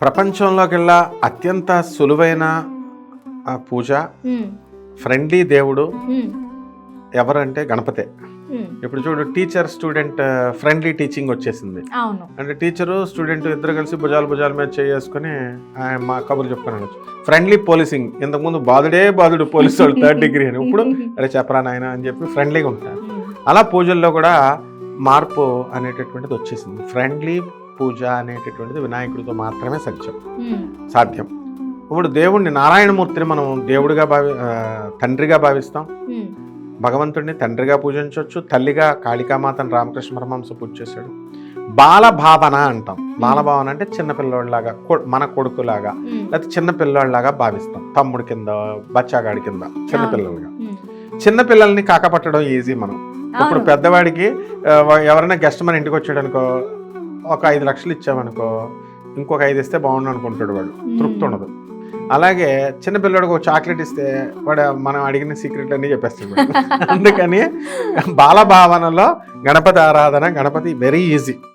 ప్రపంచంలోకెల్లా అత్యంత సులువైన ఆ, పూజ. ఫ్రెండ్లీ దేవుడు ఎవరంటే గణపతే. ఇప్పుడు చూడు టీచర్ స్టూడెంట్ ఫ్రెండ్లీ టీచింగ్ వచ్చేసింది. అంటే టీచరు స్టూడెంట్ ఇద్దరు కలిసి భుజాలు భుజాల మీద చేసుకుని మా కబుర్లు చెప్పుకొని అనొచ్చు. Friendly policing. ఇంతకుముందు బాధుడే బాధుడు పోలీసు వాళ్ళు థర్డ్ డిగ్రీ అని. ఇప్పుడు అరే చెప్పరా నాయన అని చెప్పి ఫ్రెండ్లీగా ఉంటారు. అలా పూజల్లో కూడా మార్పు అనేటటువంటిది వచ్చేసింది. ఫ్రెండ్లీ పూజ అనేటటువంటిది వినాయకుడితో మాత్రమే సత్యం. సాధ్యం. ఇప్పుడు దేవుణ్ణి నారాయణమూర్తిని మనం దేవుడిగా భావి తండ్రిగా భావిస్తాం. భగవంతుడిని తండ్రిగా పూజించవచ్చు తల్లిగా కాళికామాతను రామకృష్ణ పరమహంస పూజ చేశాడు. బాలభావన అంటాం. బాలభావన అంటే చిన్న కొ- మన కొడుకులాగా లేకపోతే చిన్న పిల్లోడిలాగా భావిస్తాం. తమ్ముడి కింద బచ్చాగాడి కింద చిన్న. పిల్లలుగా. ఉమ్. చిన్న పిల్లల్ని కాకపట్టడం ఈజీ మనం. ఇప్పుడు. పెద్దవాడికి ఎవరైనా గెస్ట్ మన ఇంటికి వచ్చాడు అనుకో ఒక ఐదు లక్షలు ఇచ్చామనుకో ఇంకొక ఐదు ఇస్తే బాగుండు అనుకుంటాడు వాడు. తృప్తి ఉండదు. అలాగే చిన్న పిల్లడికి ఒక చాక్లెట్ ఇస్తే వాడు మనం అడిగిన సీక్రెట్ అన్ని చెప్పేస్తాడు. అందుకని బాలభావనలో గణపతి ఆరాధన గణపతి వెరీ ఈజీ